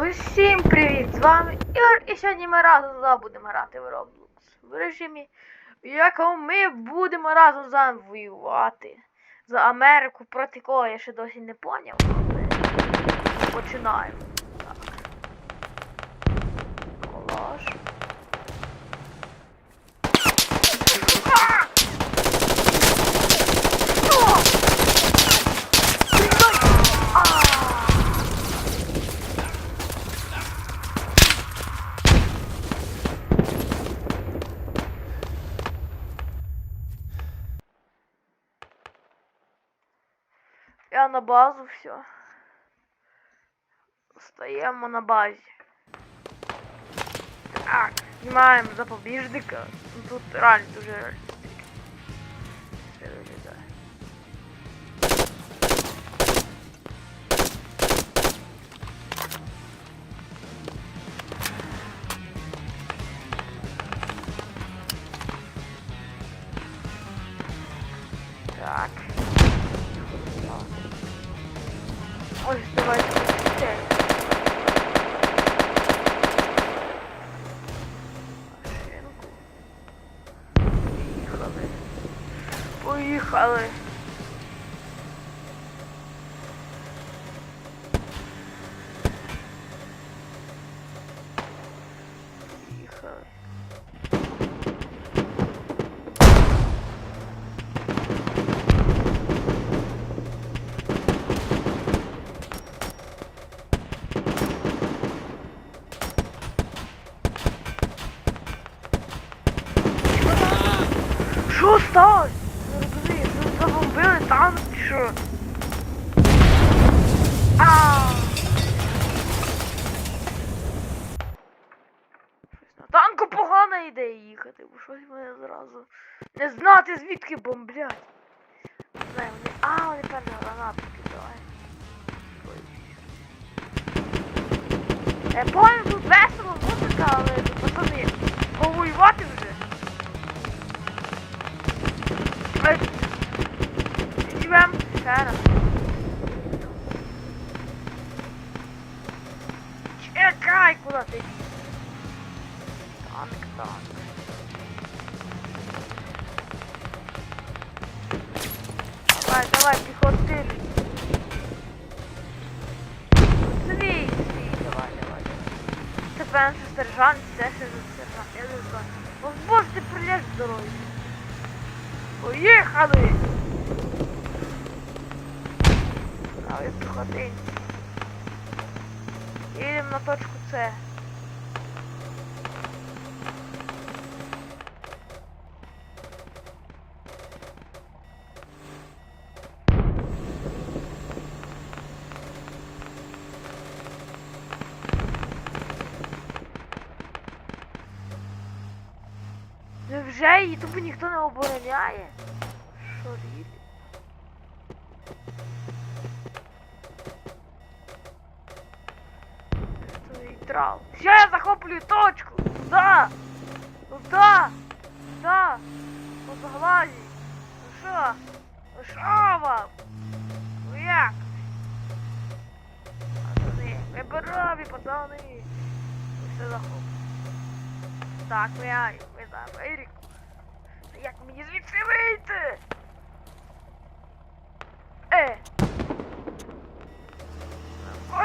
Усім привіт! З вами Ігор і сьогодні ми разом з вами будемо грати в Roblox в режимі, в якому ми будемо разом з вами воювати за Америку, проти кого я ще досі не поняв. але Починаємо. Так. Колаж. Я на базу все. Стаємо на базі. Так, знімаємо запобіжника. Ну, Тут реально дуже реалістично. Зразу не знати звідки бомблять. Не знаю, вони. А, вони певно гранату кидають. Я понял, тут весело музика, але пацани, повоювати вже. Візьмем ще раз. На. Невже її тупо ніхто не обороняє? Я захоплюю точку. Да. Туда. Да. По заглазі. Ну що? Ну що вам? Ну як? Пацани, виборові, пацани. Ви все захоплюють. Так, ми, ми за Америку. Як мені звідси вийти? Е! На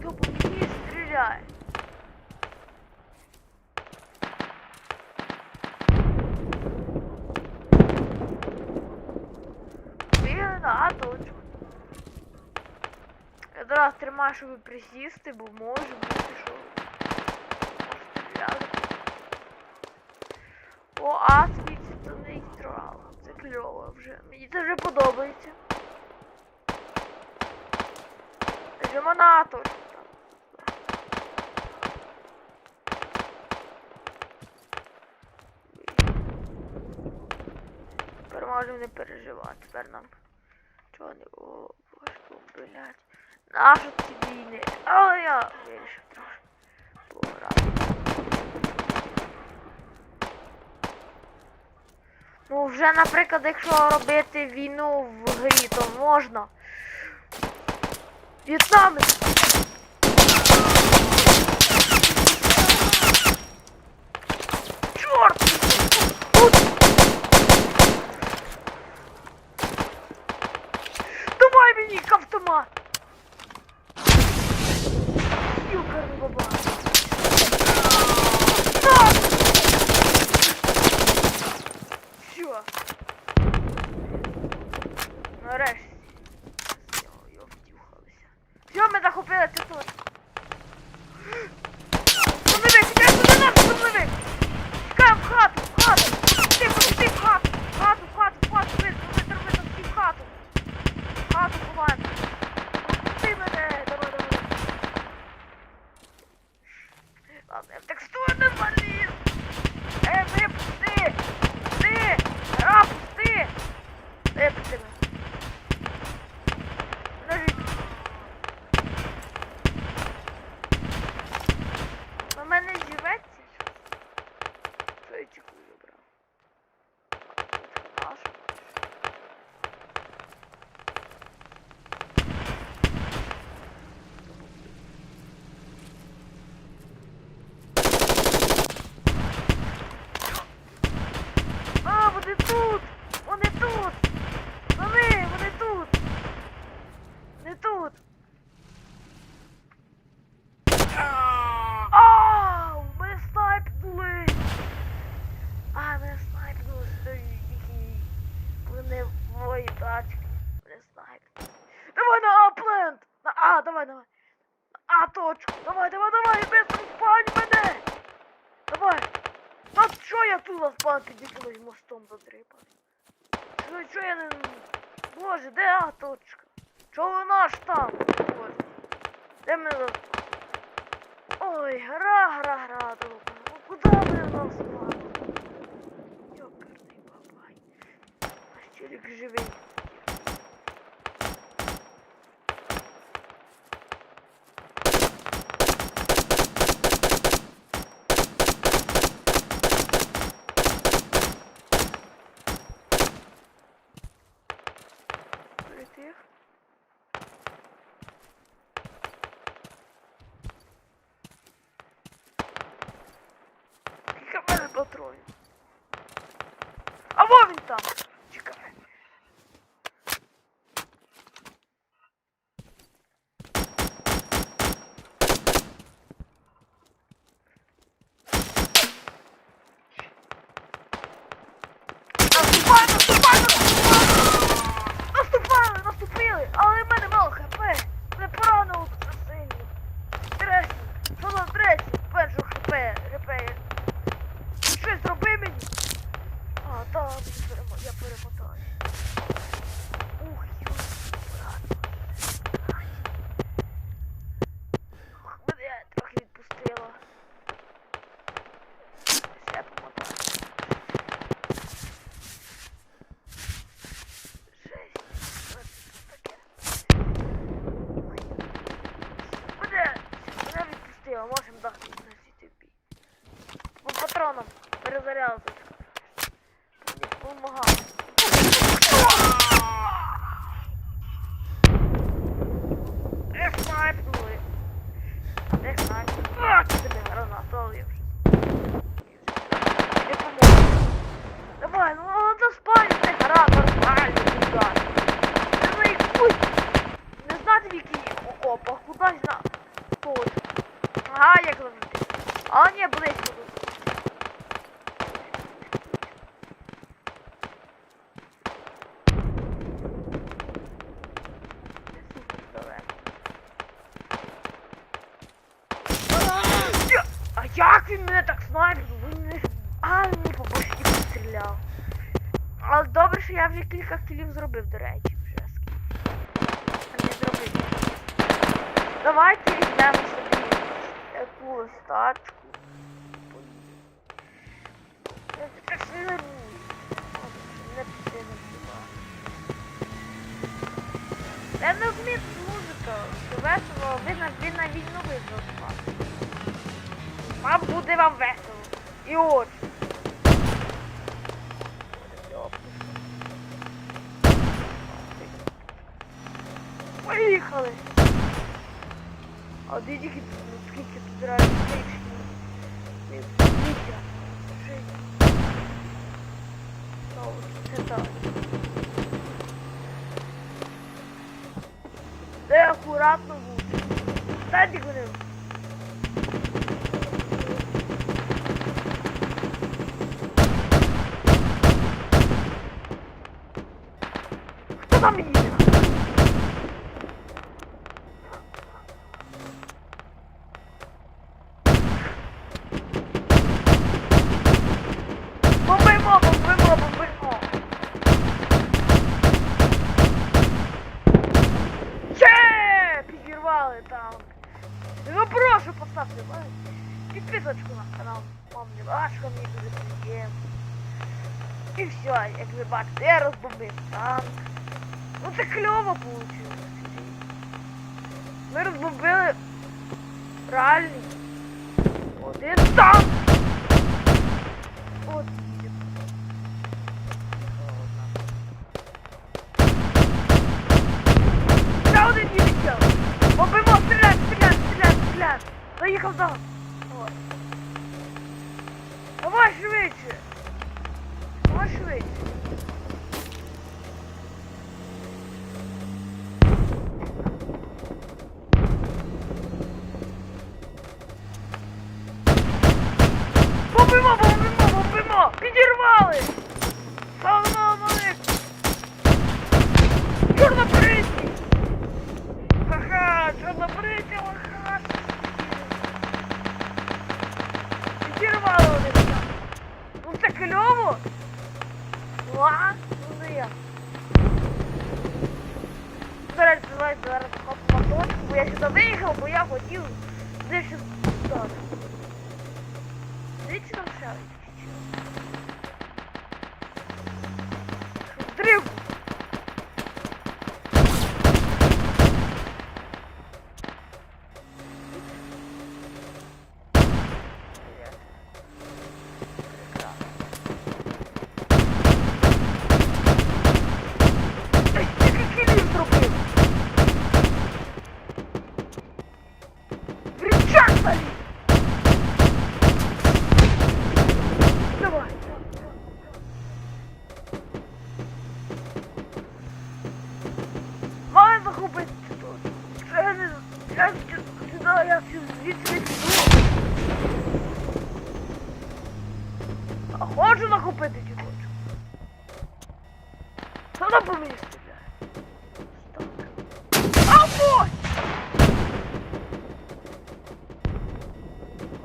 Ёбаный не стреляй. Блін, а точно. Якраз тримаю, щоб присісти, бо може бути, що стріляти. О, а світиться не трава. Це кльово вже. Мені це вже подобається. Нажимаємо на точку. можемо не переживати. Тепер нам. Чого не... О, боже, блядь. Нащо ці війни? Але я вирішив трошки пограти. Ну вже, наприклад, якщо робити війну в грі, то можна. В'єтнамець! Ой, гра, гра, гра, друга. Ну, Куда ми нас спали? Йокарний бабай. А щелік живий. Why the? of Він мене так снайпер? Він. А, мені по башці постріляв. Але добре, що я вже кілька кілів зробив, до речі, вже. А не зробив. Давайте візьмемо собі якусь тачку. Я так не вмію музика. Весело, ви на війну визвали. А буде вам весело. І от. Поїхали. А де тільки скільки тут реально тисячі? Вітя. Шість. Та, Це так. Де акуратно буде. Дайте говорив. Хто там їде? Бомбимо, бомбимо, бомбимо. Че! Підірвали танк. Ну прошу поставте лайк. Підписочку на канал. Вам не важко, мені дуже приємно. І все, як ви бачите, я розбомбив танк. Ну це кльово вийшло. Ми розбомбили реальний один танк. От. Ще один їде. Бомбимо, стріляй, стріляй, стріляй, стріляй. Ой. Давай швидше. Давай швидше. Бомбимо, бомбимо, бомбимо! Підірвали! Салам алейкум! Чорнобриті! Ха-ха, чорнобриті, ха Підірвали вони там. Ну це кльово! Ну а? Ну не я. До речі, давайте зараз копимо точку, бо я сюди виїхав, бо я хотів дещо стати. Дивіться там ще Дрив! Ей, скільки кілів зробив? Рычаг заліз! Давай. Маю захопити тут. Це не... Я сюди, я звідси не піду. А хочу захопити діточку. Що на по мені стріляє? Так. А ось!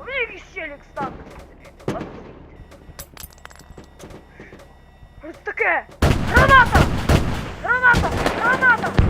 У мене якийсь челік стан. Ось таке! Граната! Граната! Граната!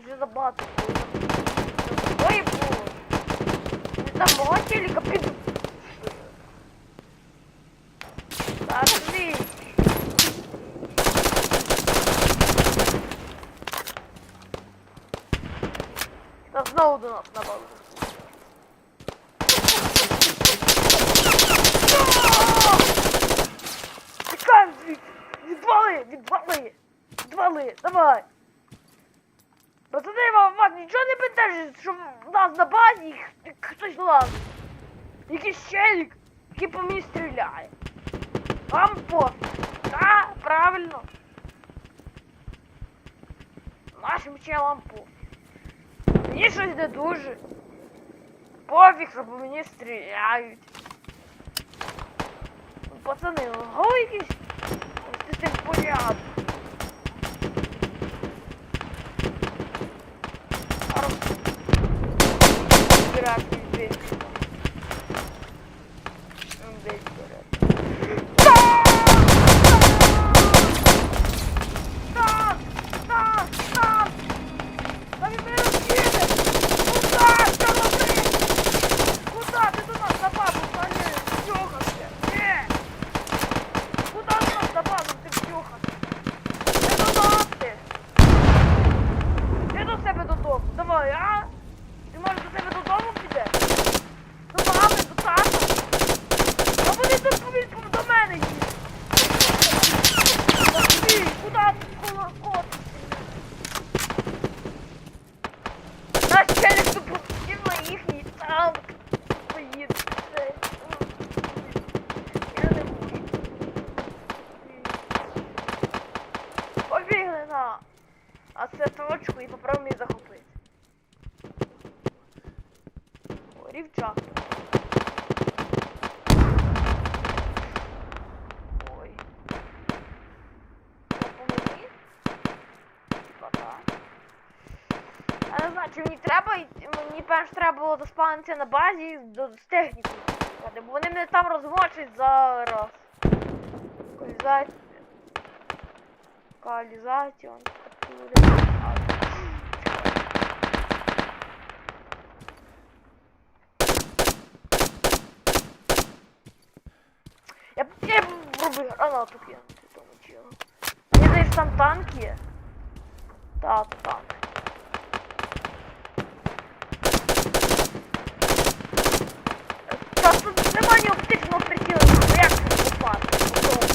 Підбив, але їх вже забагато було. Двоє було. Не там мого тіліка під... Так, ні. Та знову до нас напали. Тікаємо звідси! Відвали! Відвали! Відвали! Давай! Пацани, вам вас нічого не бентежить, що в нас на базі хтось лазить. Якийсь челік, який по мені стріляє. Вам пофіг. Так, правильно. Нашим челам пофіг. Мені щось не дуже. Пофіг, що по мені стріляють. Ну, Пацани, го якісь ось з цим порядок. Грати здесь. Здесь горят. Стop! Stop! Stop! Та він мене роз'їде! Куда? Та лови! Куда? Ти до нас на базу заліз! Втюхався! Ні! Куда до нас на базу ти втюхався? Не додому ти! Ти до себе додому! Давай, а? Ти може до себе додому підеш? До мами, до тата? А вони тут повідь до мене їдуть! Ні, куди ти коло котишся? Наш челік допустив на їхній танк. Поїде. Це, Я не можу. Побігли на а це точку і попробуємо її захопити. О, рівчак. Ой. Це по мені? Типа так. Я не знаю, чи мені перш треба було доспавнитися на базі до, з технікою. Бо вони мене там розмочать зараз. Калізація. А, Я я пробую гранату кинути тому чого. Мені здається, там танк є. Так, танк. Та ні оптичного прицілення, ну як це попасти? По тому,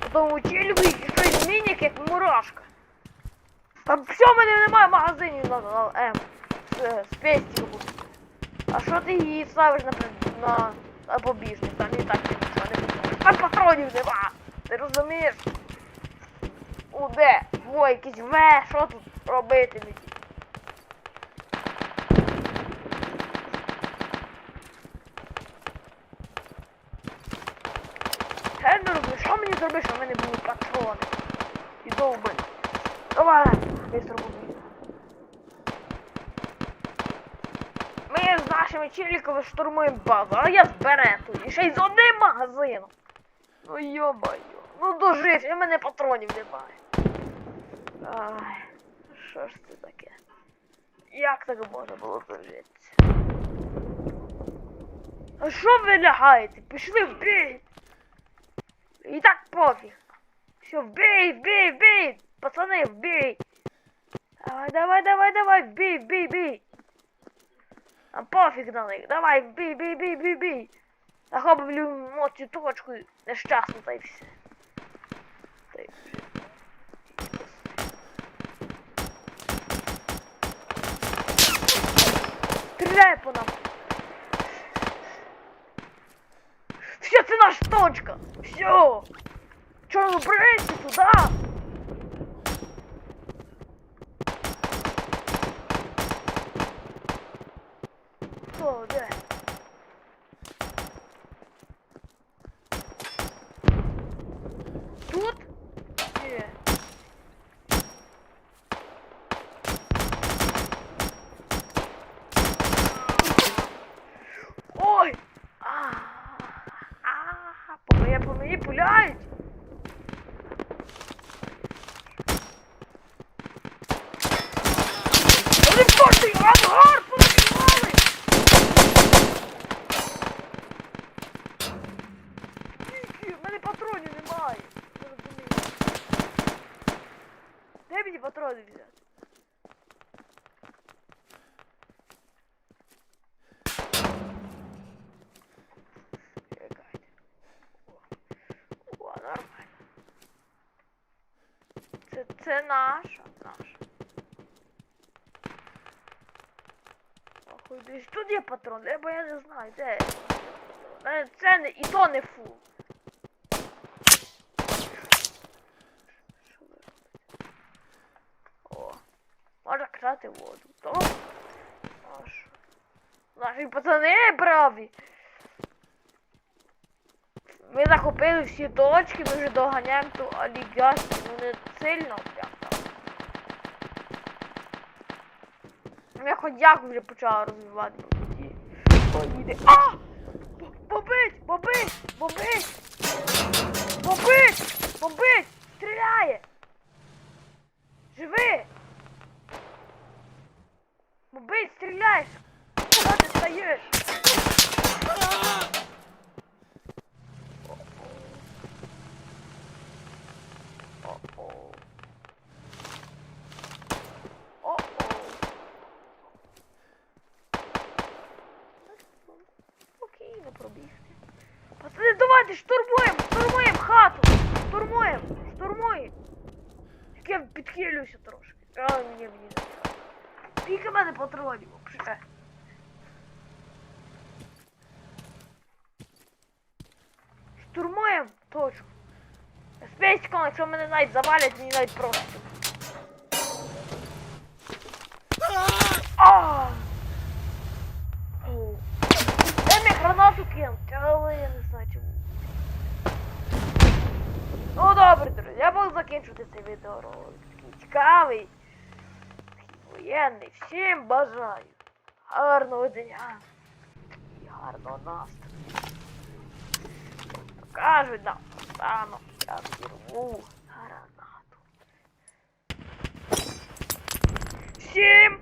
по тому челюбі щось мінік, як мурашка. Там все, в мене немає магазинів на, на М. З, з пестиком. А що ти її ставиш на, на, на? Там і так нічого не буде. Там патронів нема. Ти розумієш? У де? Во, якийсь В, що тут робити мені? Я не що щоб в мене були патрони? І довбані. Давай, быстро буду. Ми з нашими челіками штурмуємо базу, а я з берету. І ще й з одним магазином. Ну йо-моє. Ну дожив, і в мене патронів немає. Ай, що ж це таке? Як так можна було дожитися? А що ви лягаєте? Пішли в бій! І так пофіг. Все, вбей, вбей, вбей! Пацани, вбей! Давай, давай, давай, давай, вбей, вбей, вбей! А пофіг на них, давай, вбей, вбей, вбей, вбей, вбей! Захоплю цю точку нещасно та й все. Та й все. Стріляй по нам! Все, це наша точка! Все! Чорно брейте туда! О, де? Тут? Ні. Ой! А, а, по мені, по мені пуляють! Це наша. Наша. Охуй, десь тут є патрон, бо я не знаю, де. Е, Це не, і то не фул. О, можна крати воду. То. Аж. Наші пацани праві. Ми захопили всі точки, ми вже доганяємо ту алігацію, ну не сильно Я хоч як вже почала розвивати. Поїде. А! Бобить! Бобить! Бобить! Бобить! Бомбить! Стріляє! Живи! Бобить, стріляєш! Куди ти стаєш? О-о. О-о. Спокійно пробігти. Пацани, давайте штурмуємо, штурмуємо хату! Штурмуємо, штурмуємо! Як я підхилююся трошки. А, мені мені не треба. Скільки в мене? Штурмуємо точку. Спейском, якщо мене навіть завалять, мені навіть просто. Дай мені гранату кинути, але я не знаю чому. Ну добре, друзі, я буду закінчувати цей відеоролик. Такий цікавий, воєнний всім бажаю. Гарного дня і гарного настрою. Кажуть нам, станом я зірву гранату. Всім